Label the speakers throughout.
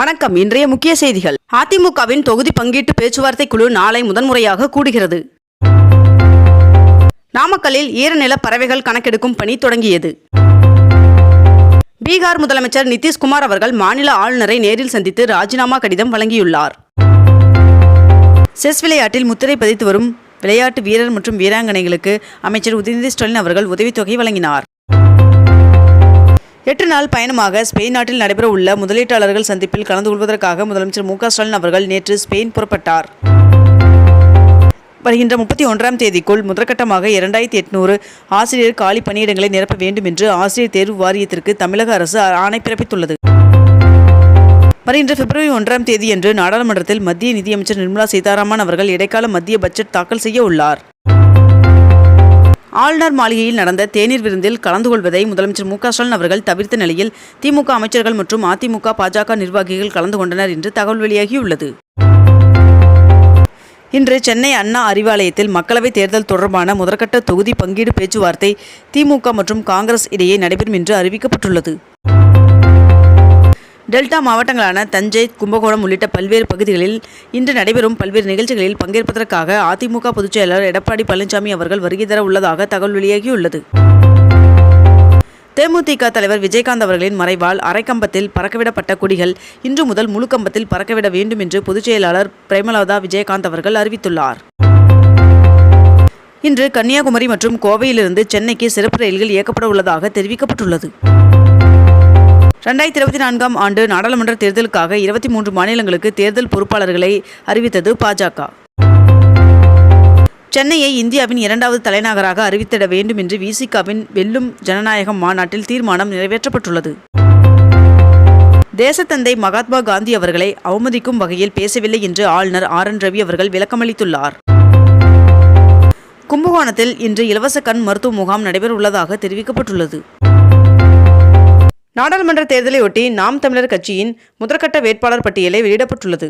Speaker 1: வணக்கம் இன்றைய முக்கிய செய்திகள் அதிமுகவின் தொகுதி பங்கீட்டு பேச்சுவார்த்தை குழு நாளை முதன்முறையாக கூடுகிறது நாமக்கல்லில் ஈரநில பறவைகள் கணக்கெடுக்கும் பணி தொடங்கியது பீகார் முதலமைச்சர் நிதிஷ்குமார் அவர்கள் மாநில ஆளுநரை நேரில் சந்தித்து ராஜினாமா கடிதம் வழங்கியுள்ளார் செஸ் விளையாட்டில் முத்திரை பதித்து வரும் விளையாட்டு வீரர் மற்றும் வீராங்கனைகளுக்கு அமைச்சர் உதயநிதி ஸ்டாலின் அவர்கள் உதவித்தொகை வழங்கினார் எட்டு நாள் பயணமாக ஸ்பெயின் நாட்டில் நடைபெற உள்ள முதலீட்டாளர்கள் சந்திப்பில் கலந்து கொள்வதற்காக முதலமைச்சர் மு ஸ்டாலின் அவர்கள் நேற்று ஸ்பெயின் புறப்பட்டார் வருகின்ற முப்பத்தி ஒன்றாம் தேதிக்குள் முதற்கட்டமாக இரண்டாயிரத்தி எட்நூறு ஆசிரியர் காலி பணியிடங்களை நிரப்ப வேண்டும் என்று ஆசிரியர் தேர்வு வாரியத்திற்கு தமிழக அரசு ஆணை பிறப்பித்துள்ளது வருகின்ற பிப்ரவரி ஒன்றாம் தேதியன்று நாடாளுமன்றத்தில் மத்திய நிதியமைச்சர் நிர்மலா சீதாராமன் அவர்கள் இடைக்கால மத்திய பட்ஜெட் தாக்கல் செய்ய உள்ளார் ஆளுநர் மாளிகையில் நடந்த தேநீர் விருந்தில் கலந்து கொள்வதை முதலமைச்சர் மு ஸ்டாலின் அவர்கள் தவிர்த்த நிலையில் திமுக அமைச்சர்கள் மற்றும் அதிமுக பாஜக நிர்வாகிகள் கலந்து கொண்டனர் என்று தகவல் வெளியாகியுள்ளது இன்று சென்னை அண்ணா அறிவாலயத்தில் மக்களவைத் தேர்தல் தொடர்பான முதற்கட்ட தொகுதி பங்கீடு பேச்சுவார்த்தை திமுக மற்றும் காங்கிரஸ் இடையே நடைபெறும் என்று அறிவிக்கப்பட்டுள்ளது டெல்டா மாவட்டங்களான தஞ்சை கும்பகோணம் உள்ளிட்ட பல்வேறு பகுதிகளில் இன்று நடைபெறும் பல்வேறு நிகழ்ச்சிகளில் பங்கேற்பதற்காக அதிமுக செயலாளர் எடப்பாடி பழனிசாமி அவர்கள் வருகை தர உள்ளதாக தகவல் வெளியாகியுள்ளது தேமுதிக தலைவர் விஜயகாந்த் அவர்களின் மறைவால் அரைக்கம்பத்தில் பறக்கவிடப்பட்ட குடிகள் இன்று முதல் முழு கம்பத்தில் பறக்கவிட வேண்டும் என்று பொதுச்செயலாளர் பிரேமலதா விஜயகாந்த் அவர்கள் அறிவித்துள்ளார் இன்று கன்னியாகுமரி மற்றும் கோவையிலிருந்து சென்னைக்கு சிறப்பு ரயில்கள் இயக்கப்பட உள்ளதாக தெரிவிக்கப்பட்டுள்ளது ரெண்டாயிரத்தி இருபத்தி நான்காம் ஆண்டு நாடாளுமன்ற தேர்தலுக்காக இருபத்தி மூன்று மாநிலங்களுக்கு தேர்தல் பொறுப்பாளர்களை அறிவித்தது பாஜக சென்னையை இந்தியாவின் இரண்டாவது தலைநகராக அறிவித்திட வேண்டும் என்று விசிகாவின் வெல்லும் ஜனநாயகம் மாநாட்டில் தீர்மானம் நிறைவேற்றப்பட்டுள்ளது தேசத்தந்தை மகாத்மா காந்தி அவர்களை அவமதிக்கும் வகையில் பேசவில்லை என்று ஆளுநர் ஆர் என் ரவி அவர்கள் விளக்கமளித்துள்ளார் கும்பகோணத்தில் இன்று இலவச கண் மருத்துவ முகாம் நடைபெற உள்ளதாக தெரிவிக்கப்பட்டுள்ளது நாடாளுமன்ற தேர்தலையொட்டி நாம் தமிழர் கட்சியின் முதற்கட்ட வேட்பாளர் பட்டியலை வெளியிடப்பட்டுள்ளது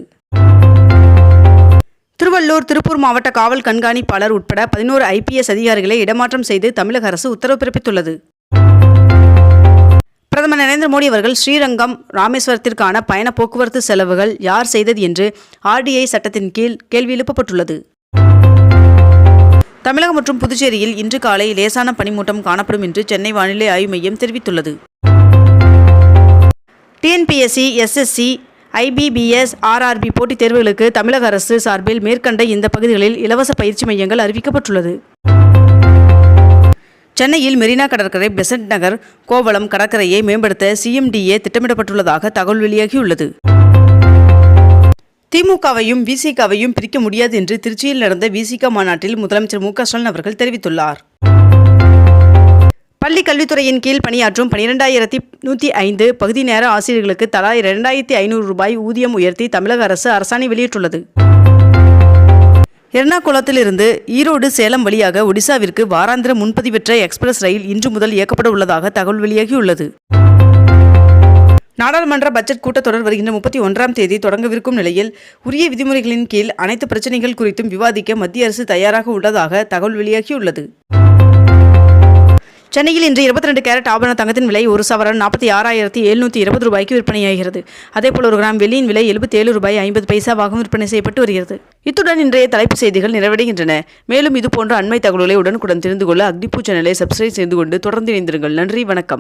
Speaker 1: திருவள்ளூர் திருப்பூர் மாவட்ட காவல் கண்காணிப்பாளர் உட்பட பதினோரு ஐபிஎஸ் அதிகாரிகளை இடமாற்றம் செய்து தமிழக அரசு உத்தரவு பிறப்பித்துள்ளது பிரதமர் நரேந்திர மோடி அவர்கள் ஸ்ரீரங்கம் ராமேஸ்வரத்திற்கான பயண போக்குவரத்து செலவுகள் யார் செய்தது என்று ஆர்டிஐ சட்டத்தின் கீழ் கேள்வி எழுப்பப்பட்டுள்ளது தமிழகம் மற்றும் புதுச்சேரியில் இன்று காலை லேசான பனிமூட்டம் காணப்படும் என்று சென்னை வானிலை ஆய்வு மையம் தெரிவித்துள்ளது டிஎன்பிஎஸ்சி எஸ்எஸ்சி ஐபிபிஎஸ் ஆர்ஆர்பி போட்டித் தேர்வுகளுக்கு தமிழக அரசு சார்பில் மேற்கண்ட இந்த பகுதிகளில் இலவச பயிற்சி மையங்கள் அறிவிக்கப்பட்டுள்ளது சென்னையில் மெரினா கடற்கரை பெசன்ட் நகர் கோவளம் கடற்கரையை மேம்படுத்த சிஎம்டிஏ திட்டமிடப்பட்டுள்ளதாக தகவல் வெளியாகியுள்ளது திமுகவையும் விசிகாவையும் பிரிக்க முடியாது என்று திருச்சியில் நடந்த விசிக மாநாட்டில் முதலமைச்சர் மு அவர்கள் தெரிவித்துள்ளார் பள்ளி கல்வித்துறையின் கீழ் பணியாற்றும் பனிரெண்டாயிரத்தி நூற்றி ஐந்து பகுதி நேர ஆசிரியர்களுக்கு தலா இரண்டாயிரத்தி ஐநூறு ரூபாய் ஊதியம் உயர்த்தி தமிழக அரசு அரசாணை வெளியிட்டுள்ளது எர்ணாகுளத்திலிருந்து ஈரோடு சேலம் வழியாக ஒடிசாவிற்கு வாராந்திர முன்பதிவற்ற எக்ஸ்பிரஸ் ரயில் இன்று முதல் இயக்கப்பட உள்ளதாக தகவல் வெளியாகியுள்ளது நாடாளுமன்ற பட்ஜெட் கூட்டத்தொடர் வருகின்ற முப்பத்தி ஒன்றாம் தேதி தொடங்கவிருக்கும் நிலையில் உரிய விதிமுறைகளின் கீழ் அனைத்து பிரச்சினைகள் குறித்தும் விவாதிக்க மத்திய அரசு தயாராக உள்ளதாக தகவல் வெளியாகியுள்ளது சென்னையில் இன்று இருபத்தி ரெண்டு கேரட் ஆபரண தங்கத்தின் விலை ஒரு சவரன் நாற்பத்தி ஆறாயிரத்தி எழுநூற்றி இருபது ரூபாய்க்கு விற்பனையாகிறது அதேபோல் ஒரு கிராம் வெள்ளியின் விலை எழுபத்தேழு ரூபாய் ஐம்பது பைசாவாகவும் விற்பனை செய்யப்பட்டு வருகிறது இத்துடன் இன்றைய தலைப்புச் செய்திகள் நிறைவடைகின்றன மேலும் இதுபோன்ற அண்மை தகவல்களை உடனுக்குடன் தெரிந்து கொள்ள அக்னிபூ சேனலை சப்ஸ்கிரைப் செய்து கொண்டு தொடர்ந்து இணைந்திருங்கள் நன்றி வணக்கம்